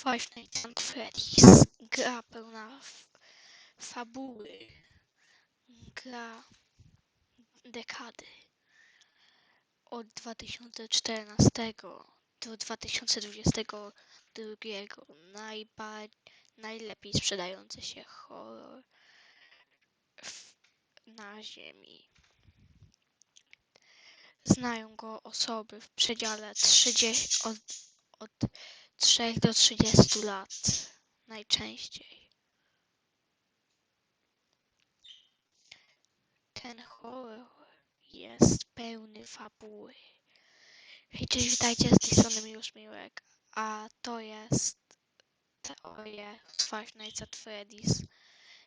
Five Nights at Freddy's. Gra pełna fabuły. Gra dekady. Od 2014 do 2022 najba- najlepiej sprzedający się horror w, na ziemi. Znają go osoby w przedziale 30, od, od 3 do 30 lat najczęściej. Ten horror jest pełny fabuły. Hej, cześć, witajcie, z tej strony Miłosz Miłek, a to jest teoria Five Nights at Freddy's.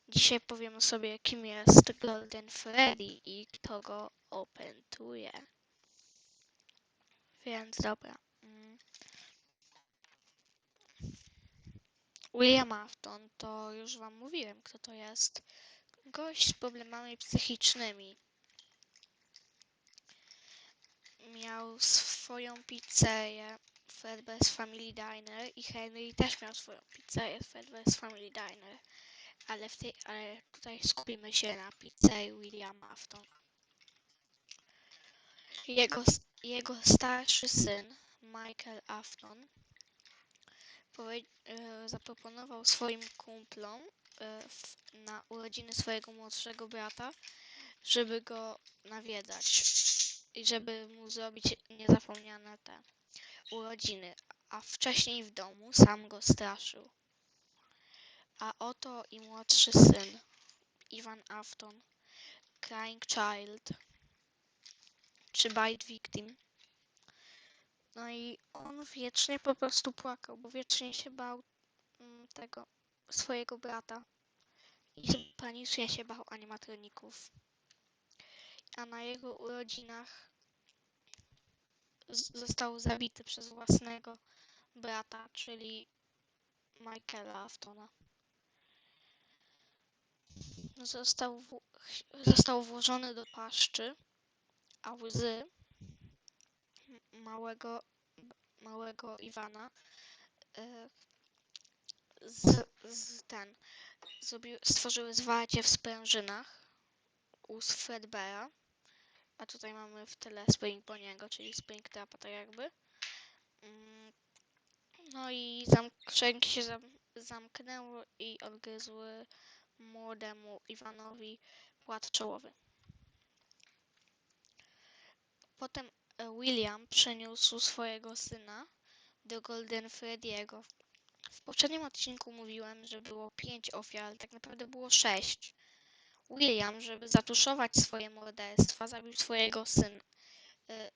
Dzisiaj powiemy sobie, kim jest Golden Freddy i kto go opętuje. Więc dobra. William Afton, to już wam mówiłem, kto to jest. Gość z problemami psychicznymi. Miał swoją pizzerię Fredbear's Family Diner i Henry też miał swoją pizzerię Fredbear's Family Diner. Ale, w tej, ale tutaj skupimy się na pizzerii William Afton. Jego, jego starszy syn, Michael Afton, zaproponował swoim kumplom e, na urodziny swojego młodszego brata, żeby go nawiedzać i żeby mu zrobić niezapomniane te urodziny. A wcześniej w domu sam go straszył. A oto i młodszy syn, Ivan Afton, Crying Child, czy Bite Victim. No i on wiecznie po prostu płakał, bo wiecznie się bał mm, tego swojego brata i panicznie się bał animatroników. A na jego urodzinach został zabity przez własnego brata, czyli Michaela Aftona. Został, w, został włożony do paszczy, a łzy małego, małego Iwana e, z, z ten zrobił, stworzyły zwarcie w sprężynach u Fredbeara. A tutaj mamy w tyle Spring Boniego, czyli Spring Trapa tak jakby. Mm, No i zamk- się zam zamknęły i odgryzły młodemu Iwanowi płat czołowy. Potem William przeniósł swojego syna do Golden Freddy'ego. W poprzednim odcinku mówiłem, że było pięć ofiar, ale tak naprawdę było sześć. William, żeby zatuszować swoje morderstwa, zabił swojego syna. e,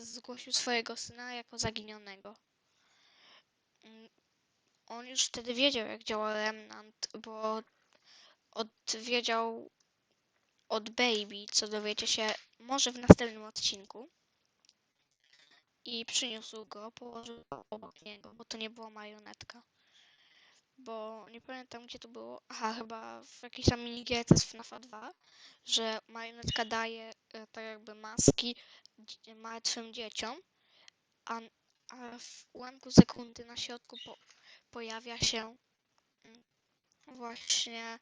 Zgłosił swojego syna jako zaginionego. Mm, On już wtedy wiedział, jak działa Remnant, bo odwiedział od Baby, co dowiecie się może w następnym odcinku. I przyniósł go, położył go obok niego, bo to nie była marionetka. Bo nie pamiętam gdzie to było. Aha, chyba w jakiejś tam minigierce z FNAFa 2, że marionetka daje e, tak jakby maski martwym dzieciom, a, a w ułamku sekundy na środku po, pojawia się mm, właśnie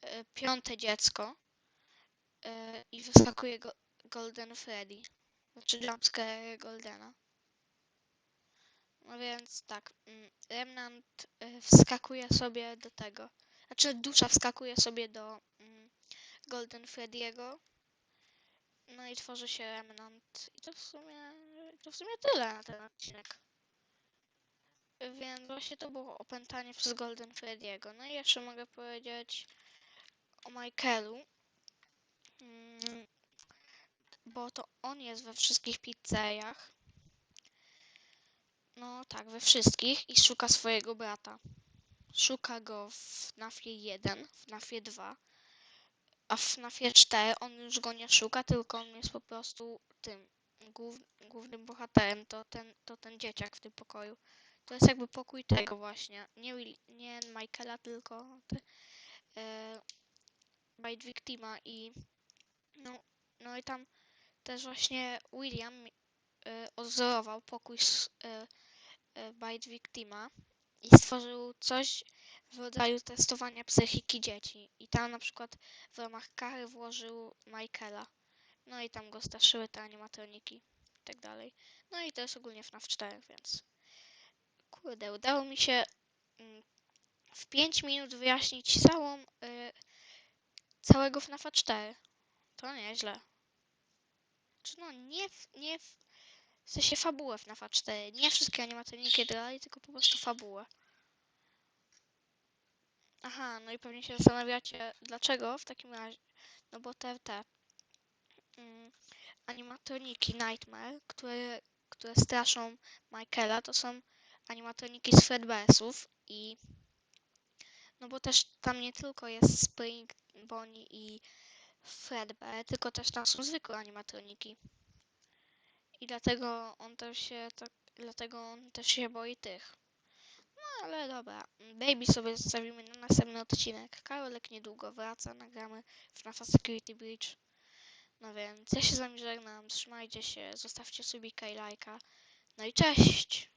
e, piąte dziecko e, i wyskakuje go, Golden Freddy. Znaczy jumpscare Goldena. No więc tak, mm, Remnant e, wskakuje sobie do tego. Znaczy dusza wskakuje sobie do mm, Golden Freddy'ego. No i tworzy się Remnant. I to w sumie to w sumie tyle na ten odcinek. Więc właśnie to było opętanie przez Golden Freddy'ego. No i jeszcze mogę powiedzieć o Michaelu. Bo to on jest we wszystkich pizzeriach. No tak, we wszystkich i szuka swojego brata. Szuka go w FNAFie 1, w FNAFie 2, a w FNAFie 4 on już go nie szuka, tylko on jest po prostu tym głów, głównym bohaterem, to ten, to ten dzieciak w tym pokoju. To jest jakby pokój tego właśnie, nie, nie Michaela, tylko te, e, Bite Victima i no, no i tam też właśnie William e, odzorował pokój z e, e, Bite Victima i stworzył coś w rodzaju testowania psychiki dzieci. I tam na przykład w ramach kary włożył Michaela. No i tam go straszyły te animatroniki i tak dalej. No i to jest ogólnie FNAF 4, więc kurde, udało mi się mm, w 5 minut wyjaśnić całą y, całego FNAFa 4. To nieźle. Czy no nie w, nie w, w sensie fabułę FNAFa 4. Nie wszystkie animatroniki dalej, tylko po prostu fabułę. Aha, no i pewnie się zastanawiacie, dlaczego w takim razie. No bo te, te mm, animatroniki Nightmare, które, które straszą Michaela, to są animatroniki z Fredbearsów i no bo też tam nie tylko jest Spring, Bonnie i Fredbear, tylko też tam są zwykłe animatroniki. I dlatego on też się tak, dlatego on też się boi tych. No ale dobra, Baby sobie zostawimy na następny odcinek. Karolek niedługo wraca, nagramy FNAF Security Breach. No więc ja się z wami żegnam, trzymajcie się, zostawcie subika i lajka. No i cześć!